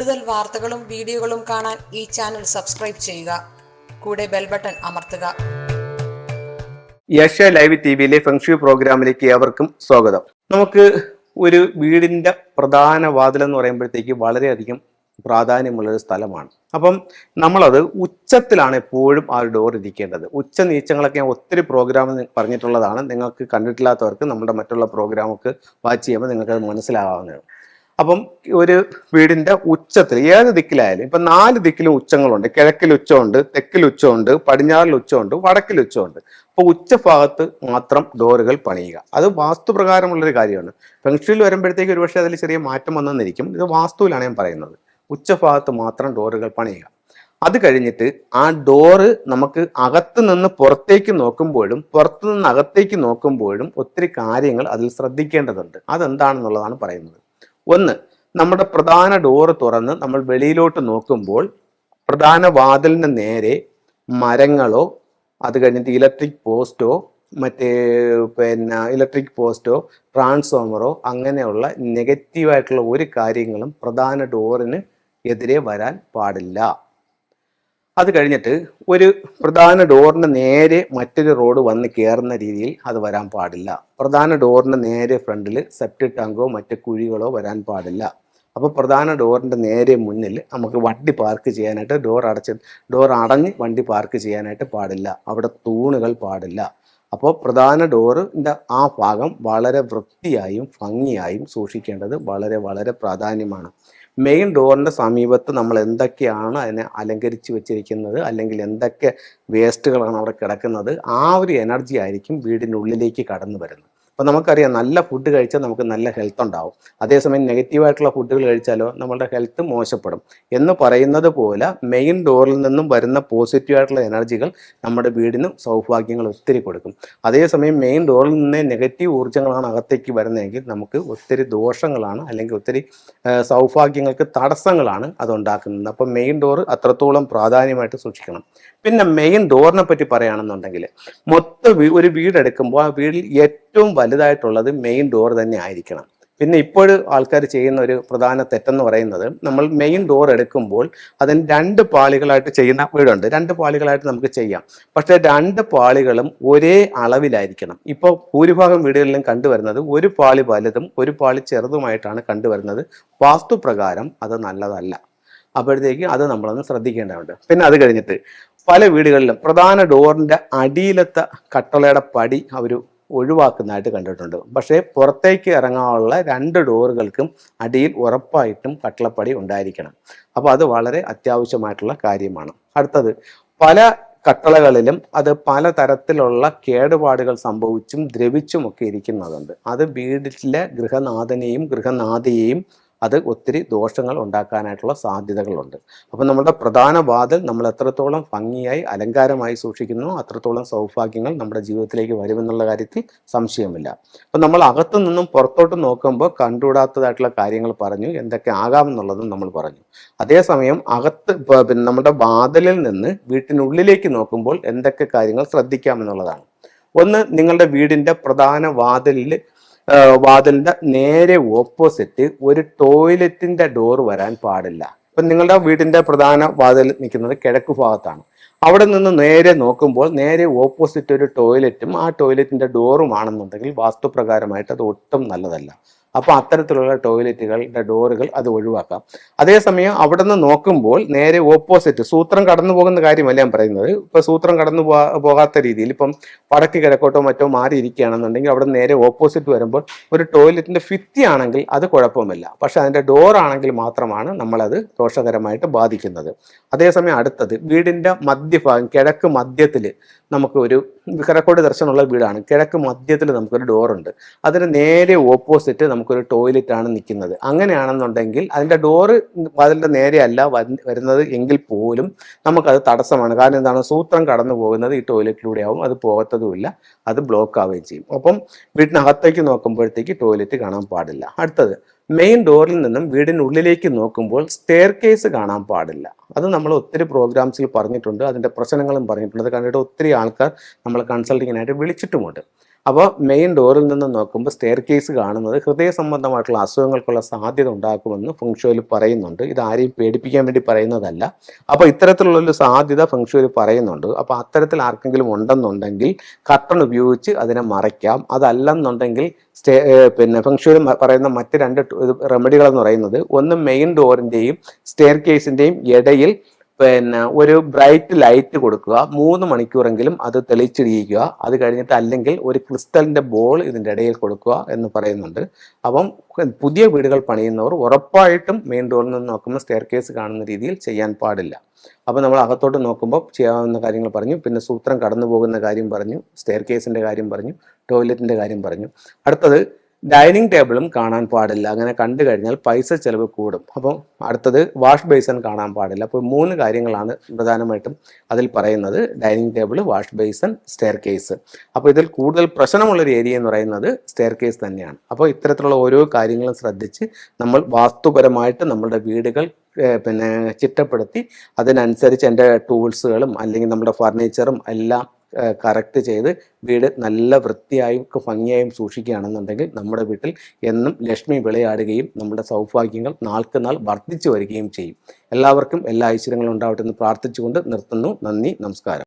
കൂടുതൽ വാർത്തകളും വീഡിയോകളും കാണാൻ ഈ ചാനൽ സബ്സ്ക്രൈബ് ചെയ്യുക. കൂടെ ബെൽ ബട്ടൺ അമർത്തുക. യശ ലൈവ് ടി വിയിലെ ഫെങ്ഷു പ്രോഗ്രാമിലേക്ക് ഏവർക്കും സ്വാഗതം. നമുക്ക് ഒരു വീടിന്റെ പ്രധാന വാതിൽ എന്ന് പറയുമ്പോഴത്തേക്ക് വളരെയധികം പ്രാധാന്യമുള്ള ഒരു സ്ഥലമാണ്. അപ്പം നമ്മളത് ഉച്ചത്തിലാണ് എപ്പോഴും ആ ഡോർ ഇരിക്കേണ്ടത്. ഉച്ച നീച്ചങ്ങളൊക്കെ ഞാൻ ഒത്തിരി പ്രോഗ്രാം പറഞ്ഞിട്ടുള്ളതാണ്. നിങ്ങൾക്ക് കണ്ടിട്ടില്ലാത്തവർക്ക് നമ്മുടെ മറ്റുള്ള പ്രോഗ്രാമൊക്കെ വാച്ച് ചെയ്യുമ്പോൾ നിങ്ങൾക്ക് അത് മനസ്സിലാവുന്നതാണ് അപ്പം ഒരു വീടിന്റെ ഉച്ചത്തിൽ ഏത് ദിക്കിലായാലും ഇപ്പൊ നാല് ദിക്കിലും ഉച്ചങ്ങളുണ്ട്. കിഴക്കിൽ ഉച്ചമുണ്ട് തെക്കിൽ ഉച്ചമുണ്ട് പടിഞ്ഞാറിൽ ഉച്ചമുണ്ട് വടക്കിൽ ഉച്ചമുണ്ട്. അപ്പൊ ഉച്ചഭാഗത്ത് മാത്രം ഡോറുകൾ പണിയുക. അത് വാസ്തുപ്രകാരമുള്ളൊരു കാര്യമാണ്. ഫെങ്ഷനിൽ വരുമ്പോഴത്തേക്ക് ഒരുപക്ഷെ അതിൽ ചെറിയ മാറ്റം വന്നെന്നിരിക്കും. ഇത് വാസ്തുവിലാണ് ഞാൻ പറയുന്നത്. ഉച്ചഭാഗത്ത് മാത്രം ഡോറുകൾ പണിയുക. അത് കഴിഞ്ഞിട്ട് ആ ഡോറ് നമുക്ക് അകത്ത് നിന്ന് പുറത്തേക്ക് നോക്കുമ്പോഴും പുറത്തു നിന്ന് അകത്തേക്ക് നോക്കുമ്പോഴും ഒത്തിരി കാര്യങ്ങൾ അതിൽ ശ്രദ്ധിക്കേണ്ടതുണ്ട്. അതെന്താണെന്നുള്ളതാണ് പറയുന്നത്. ഒന്ന് നമ്മുടെ പ്രധാന ഡോറ് തുറന്ന് നമ്മൾ വെളിയിലോട്ട് നോക്കുമ്പോൾ പ്രധാന വാതിലിന് നേരെ മരങ്ങളോ അത് കഴിഞ്ഞിട്ട് ഇലക്ട്രിക് പോസ്റ്റോ മറ്റേ പിന്നെ ഇലക്ട്രിക് പോസ്റ്റോ ട്രാൻസ്ഫോമറോ അങ്ങനെയുള്ള നെഗറ്റീവായിട്ടുള്ള ഒരു കാര്യങ്ങളും പ്രധാന ഡോറിന് എതിരെ വരാൻ പാടില്ല. അത് കഴിഞ്ഞിട്ട് ഒരു പ്രധാന ഡോറിന് നേരെ മറ്റൊരു റോഡ് വന്ന് കയറുന്ന രീതിയിൽ അത് വരാൻ പാടില്ല. പ്രധാന ഡോറിന് നേരെ ഫ്രണ്ടിൽ സെപ്റ്റി ടാങ്കോ മറ്റ് കുഴികളോ വരാൻ പാടില്ല. അപ്പോൾ പ്രധാന ഡോറിന്റെ നേരെ മുന്നിൽ നമുക്ക് വണ്ടി പാർക്ക് ചെയ്യാനായിട്ട് ഡോർ അടച്ച് ഡോർ അടഞ്ഞ് വണ്ടി പാർക്ക് ചെയ്യാനായിട്ട് പാടില്ല. അവിടെ തൂണുകൾ പാടില്ല. അപ്പോൾ പ്രധാന ഡോറിന്റെ ആ ഭാഗം വളരെ വൃത്തിയായും ഭംഗിയായും സൂക്ഷിക്കേണ്ടത് വളരെ വളരെ പ്രാധാന്യമാണ്. മെയിൻ ഡോറിന്റെ സമീപത്ത് നമ്മൾ എന്തൊക്കെയാണ് അതിനെ അലങ്കരിച്ച് വെച്ചിരിക്കുന്നത് അല്ലെങ്കിൽ എന്തൊക്കെ വേസ്റ്റുകളാണ് അവിടെ കിടക്കുന്നത് ആ ഒരു എനർജി ആയിരിക്കും വീടിനുള്ളിലേക്ക് കടന്നു വരുന്നത് അപ്പോൾ നമുക്കറിയാം നല്ല ഫുഡ് കഴിച്ചാൽ നമുക്ക് നല്ല ഹെൽത്ത് ഉണ്ടാവും. അതേസമയം നെഗറ്റീവായിട്ടുള്ള ഫുഡുകൾ കഴിച്ചാലോ നമ്മളുടെ ഹെൽത്ത് മോശപ്പെടും. എന്ന് പറയുന്നത് പോലെ മെയിൻ ഡോറിൽ നിന്നും വരുന്ന പോസിറ്റീവായിട്ടുള്ള എനർജികൾ നമ്മുടെ വീടിന് സൗഭാഗ്യങ്ങൾ ഒത്തിരി കൊടുക്കും. അതേസമയം മെയിൻ ഡോറിൽ നിന്ന് നെഗറ്റീവ് ഊർജങ്ങളാണ് അകത്തേക്ക് വരുന്നതെങ്കിൽ നമുക്ക് ഒത്തിരി ദോഷങ്ങളാണ് അല്ലെങ്കിൽ ഒത്തിരി സൗഭാഗ്യങ്ങൾക്ക് തടസ്സങ്ങളാണ് അതുണ്ടാക്കുന്നത് അപ്പം മെയിൻ ഡോർ അത്രത്തോളം പ്രാധാന്യമായിട്ട് സൂക്ഷിക്കണം. പിന്നെ മെയിൻ ഡോറിനെ പറ്റി പറയുകയാണെന്നുണ്ടെങ്കിൽ മൊത്തം ഒരു വീടെടുക്കുമ്പോൾ ആ വീട്ടിൽ ഏറ്റവും വലുതായിട്ടുള്ളത് മെയിൻ ഡോർ തന്നെ ആയിരിക്കണം. പിന്നെ ഇപ്പോഴും ആൾക്കാർ ചെയ്യുന്ന ഒരു പ്രധാന തെറ്റെന്ന് പറയുന്നത് നമ്മൾ മെയിൻ ഡോർ എടുക്കുമ്പോൾ അതിന് രണ്ട് പാളികളായിട്ട് ചെയ്യുന്ന വീടുണ്ട്. രണ്ട് പാളികളായിട്ട് നമുക്ക് ചെയ്യാം. പക്ഷേ രണ്ട് പാളികളും ഒരേ അളവിലായിരിക്കണം. ഇപ്പോൾ ഭൂരിഭാഗം വീടുകളിലും കണ്ടുവരുന്നത് ഒരു പാളി വലുതും ഒരു പാളി ചെറുതുമായിട്ടാണ് കണ്ടുവരുന്നത്. വാസ്തുപ്രകാരം അത് നല്ലതല്ല. അപ്പോഴത്തേക്ക് അത് നമ്മളൊന്ന് ശ്രദ്ധിക്കേണ്ടതുണ്ട്. പിന്നെ അത് കഴിഞ്ഞിട്ട് പല വീടുകളിലും പ്രധാന ഡോറിന്റെ അടിയിലത്തെ കട്ടളയുടെ പടി അവർ ഒഴിവാക്കുന്നതായിട്ട് കണ്ടിട്ടുണ്ട്. പക്ഷേ പുറത്തേക്ക് ഇറങ്ങാനുള്ള രണ്ട് ഡോറുകൾക്കും അടിയിൽ ഉറപ്പായിട്ടും കട്ടളപ്പടി ഉണ്ടായിരിക്കണം. അപ്പോൾ അത് വളരെ അത്യാവശ്യമായിട്ടുള്ള കാര്യമാണ്. അടുത്തത് പല കട്ടളകളിലും അത് പല തരത്തിലുള്ള കേടുപാടുകൾ സംഭവിച്ചും ദ്രവിച്ചും ഒക്കെ ഇരിക്കുന്നതുണ്ട്. അത് വീട്ടിലെ ഗൃഹനാഥനെയും ഗൃഹനാഥയെയും അത് ഒത്തിരി ദോഷങ്ങൾ ഉണ്ടാക്കാനായിട്ടുള്ള സാധ്യതകളുണ്ട്. അപ്പം നമ്മുടെ പ്രധാന വാതിൽ നമ്മൾ എത്രത്തോളം ഭംഗിയായി അലങ്കാരമായി സൂക്ഷിക്കുന്നു അത്രത്തോളം സൗഭാഗ്യങ്ങൾ നമ്മുടെ ജീവിതത്തിലേക്ക് വരുമെന്നുള്ള കാര്യത്തിൽ സംശയമില്ല. അപ്പം നമ്മൾ അകത്തു നിന്നും പുറത്തോട്ട് നോക്കുമ്പോൾ കണ്ടുകൂടാത്തതായിട്ടുള്ള കാര്യങ്ങൾ പറഞ്ഞു എന്തൊക്കെ ആകാമെന്നുള്ളതും നമ്മൾ പറഞ്ഞു. അതേസമയം അകത്ത് പിന്നെ നമ്മുടെ വാതിലിൽ നിന്ന് വീട്ടിനുള്ളിലേക്ക് നോക്കുമ്പോൾ എന്തൊക്കെ കാര്യങ്ങൾ ശ്രദ്ധിക്കാമെന്നുള്ളതാണ് ഒന്ന് നിങ്ങളുടെ വീടിന്റെ പ്രധാന വാതിലിൽ വാതിലിന്റെ നേരെ ഓപ്പോസിറ്റ് ഒരു ടോയ്ലറ്റിന്റെ ഡോർ വരാൻ പാടില്ല. ഇപ്പം നിങ്ങളുടെ വീടിന്റെ പ്രധാന വാതിൽ നിൽക്കുന്നത് കിഴക്ക് ഭാഗത്താണ്. അവിടെ നിന്ന് നേരെ നോക്കുമ്പോൾ നേരെ ഓപ്പോസിറ്റ് ഒരു ടോയ്ലറ്റും ആ ടോയ്ലറ്റിന്റെ ഡോറും ആണെന്നുണ്ടെങ്കിൽ വാസ്തുപ്രകാരമായിട്ട് അത് ഒട്ടും നല്ലതല്ല. അപ്പോൾ അത്തരത്തിലുള്ള ടോയ്ലറ്റുകളുടെ ഡോറുകൾ അത് ഒഴിവാക്കാം. അതേസമയം അവിടെ നിന്ന് നോക്കുമ്പോൾ നേരെ ഓപ്പോസിറ്റ് സൂത്രം കടന്നു പോകുന്ന കാര്യമല്ല ഞാൻ പറയുന്നത്? ഇപ്പൊ സൂത്രം കടന്നു പോകാ- പോകാത്ത രീതിയിൽ ഇപ്പം വടക്ക് കിഴക്കോട്ടോ മറ്റോ മാറി ഇരിക്കുകയാണെന്നുണ്ടെങ്കിൽ അവിടെ നേരെ ഓപ്പോസിറ്റ് വരുമ്പോൾ ഒരു ടോയ്ലറ്റിന്റെ ഫിത്തി ആണെങ്കിൽ അത് കുഴപ്പമില്ല പക്ഷേ അതിന്റെ ഡോർ ആണെങ്കിൽ മാത്രമാണ് നമ്മളത് ദോഷകരമായിട്ട് ബാധിക്കുന്നത്. അതേസമയം അടുത്തത് വീടിന്റെ മധ്യഭാഗം കിഴക്ക് മധ്യത്തിൽ നമുക്ക് ഒരു കിഴക്കോട് ദർശനമുള്ള വീടാണ്. കിഴക്ക് മധ്യത്തിൽ നമുക്കൊരു ഡോറുണ്ട് അതിന് നേരെ ഓപ്പോസിറ്റ് നമുക്കൊരു ടോയ്ലറ്റ് ആണ് നിൽക്കുന്നത് അങ്ങനെയാണെന്നുണ്ടെങ്കിൽ അതിന്റെ ഡോറ് അതിന്റെ നേരെയല്ല വര- വരുന്നത് എങ്കിൽ പോലും നമുക്കത് തടസ്സമാണ്. കാരണം എന്താണ്? സൂത്രം കടന്നു പോകുന്നത് ഈ ടോയ്ലറ്റിലൂടെ ആവും. അത് പോകത്തതുമില്ല. അത് ബ്ലോക്ക് ആവുകയും ചെയ്യും. അപ്പം വീടിനകത്തേക്ക് നോക്കുമ്പോഴത്തേക്ക് ടോയ്ലറ്റ് കാണാൻ പാടില്ല. അടുത്തത് മെയിൻ ഡോറിൽ നിന്നും വീടിനുള്ളിലേക്ക് നോക്കുമ്പോൾ സ്റ്റെയർ കേസ് കാണാൻ പാടില്ല. അത് നമ്മൾ ഒത്തിരി പ്രോഗ്രാംസിൽ പറഞ്ഞിട്ടുണ്ട്. അതിന്റെ പ്രശ്നങ്ങളും പറഞ്ഞിട്ടുണ്ട്. അത് കണ്ടിട്ട് ഒത്തിരി ആൾക്കാർ നമ്മൾ കൺസൾട്ടിങ്ങിനായിട്ട് വിളിച്ചിട്ടുമുണ്ട്. അപ്പോൾ മെയിൻ ഡോറിൽ നിന്ന് നോക്കുമ്പോൾ സ്റ്റെയർ കേസ് കാണുന്നത് ഹൃദയ സംബന്ധമായിട്ടുള്ള അസുഖങ്ങൾക്കുള്ള സാധ്യത ഉണ്ടാക്കുമെന്ന് ഫംഗ്ഷോയിൽ പറയുന്നുണ്ട്. ഇത് ആരെയും പേടിപ്പിക്കാൻ വേണ്ടി പറയുന്നതല്ല. അപ്പോൾ ഇത്തരത്തിലുള്ളൊരു സാധ്യത ഫംഗ്ഷോയിൽ പറയുന്നുണ്ട്. അപ്പോൾ അത്തരത്തിൽ ആർക്കെങ്കിലും ഉണ്ടെന്നുണ്ടെങ്കിൽ കട്ടൺ ഉപയോഗിച്ച് അതിനെ മറയ്ക്കാം. അതല്ലെന്നുണ്ടെങ്കിൽ സ്റ്റേ പിന്നെ ഫംഗ്ഷോയിൽ പറയുന്ന മറ്റ് രണ്ട് റെമഡികൾ എന്ന് പറയുന്നത് ഒന്ന് മെയിൻ ഡോറിന്റെയും സ്റ്റെയർ കേസിന്റെയും ഇടയിൽ പിന്നെ ഒരു ബ്രൈറ്റ് ലൈറ്റ് കൊടുക്കുക. മൂന്ന് മണിക്കൂറെങ്കിലും അത് തെളിച്ചിടിയിക്കുക. അത് കഴിഞ്ഞിട്ട് അല്ലെങ്കിൽ ഒരു ക്രിസ്റ്റലിന്റെ ബോൾ ഇതിന്റെ ഇടയിൽ കൊടുക്കുക എന്ന് പറയുന്നുണ്ട്. അപ്പം പുതിയ വീടുകൾ പണിയുന്നവർ ഉറപ്പായിട്ടും മെയിൻ ഡോറിൽ നിന്ന് നോക്കുമ്പോൾ സ്റ്റെയർ കേസ് കാണുന്ന രീതിയിൽ ചെയ്യാൻ പാടില്ല. അപ്പോൾ നമ്മൾ അകത്തോട്ട് നോക്കുമ്പോൾ ചെയ്യാവുന്ന കാര്യങ്ങൾ പറഞ്ഞു. പിന്നെ സൂത്രം കടന്നു പോകുന്ന കാര്യം പറഞ്ഞു. സ്റ്റെയർ കേസിന്റെ കാര്യം പറഞ്ഞു. ടോയ്ലറ്റിന്റെ കാര്യം പറഞ്ഞു. അടുത്തത് ഡൈനിങ് ടേബിളും കാണാൻ പാടില്ല. അങ്ങനെ കണ്ടു കഴിഞ്ഞാൽ പൈസ ചിലവ് കൂടും. അപ്പം അടുത്തത് വാഷ് ബേസൺ കാണാൻ പാടില്ല. അപ്പോൾ മൂന്ന് കാര്യങ്ങളാണ് പ്രധാനമായിട്ടും അതിൽ പറയുന്നത്. Dining table wash basin staircase അപ്പോൾ ഇതിൽ കൂടുതൽ പ്രശ്നമുള്ളൊരു ഏരിയ എന്ന് പറയുന്നത് സ്റ്റെയർ കേസ് തന്നെയാണ്. അപ്പോൾ ഇത്തരത്തിലുള്ള ഓരോ കാര്യങ്ങളും ശ്രദ്ധിച്ച് നമ്മൾ വാസ്തുപരമായിട്ട് നമ്മളുടെ വീടുകൾ പിന്നെ ചിട്ടപ്പെടുത്തി അതിനനുസരിച്ച് എന്റെ ടൂൾസുകളും അല്ലെങ്കിൽ നമ്മുടെ ഫർണിച്ചറും എല്ലാം കറക്റ്റ് ചെയ്ത് വീട് നല്ല വൃത്തിയായും ഭംഗിയായും സൂക്ഷിക്കുകയാണെന്നുണ്ടെങ്കിൽ നമ്മുടെ വീട്ടിൽ എന്നും ലക്ഷ്മി വിളയാടുകയും നമ്മുടെ സൗഭാഗ്യങ്ങൾ നാൾക്ക് നാൾ വർദ്ധിച്ചു വരികയും ചെയ്യും. എല്ലാവർക്കും എല്ലാ ഐശ്വര്യങ്ങളും ഉണ്ടാവട്ടെ എന്ന് പ്രാർത്ഥിച്ചുകൊണ്ട് നിർത്തുന്നു. നന്ദി നമസ്കാരം.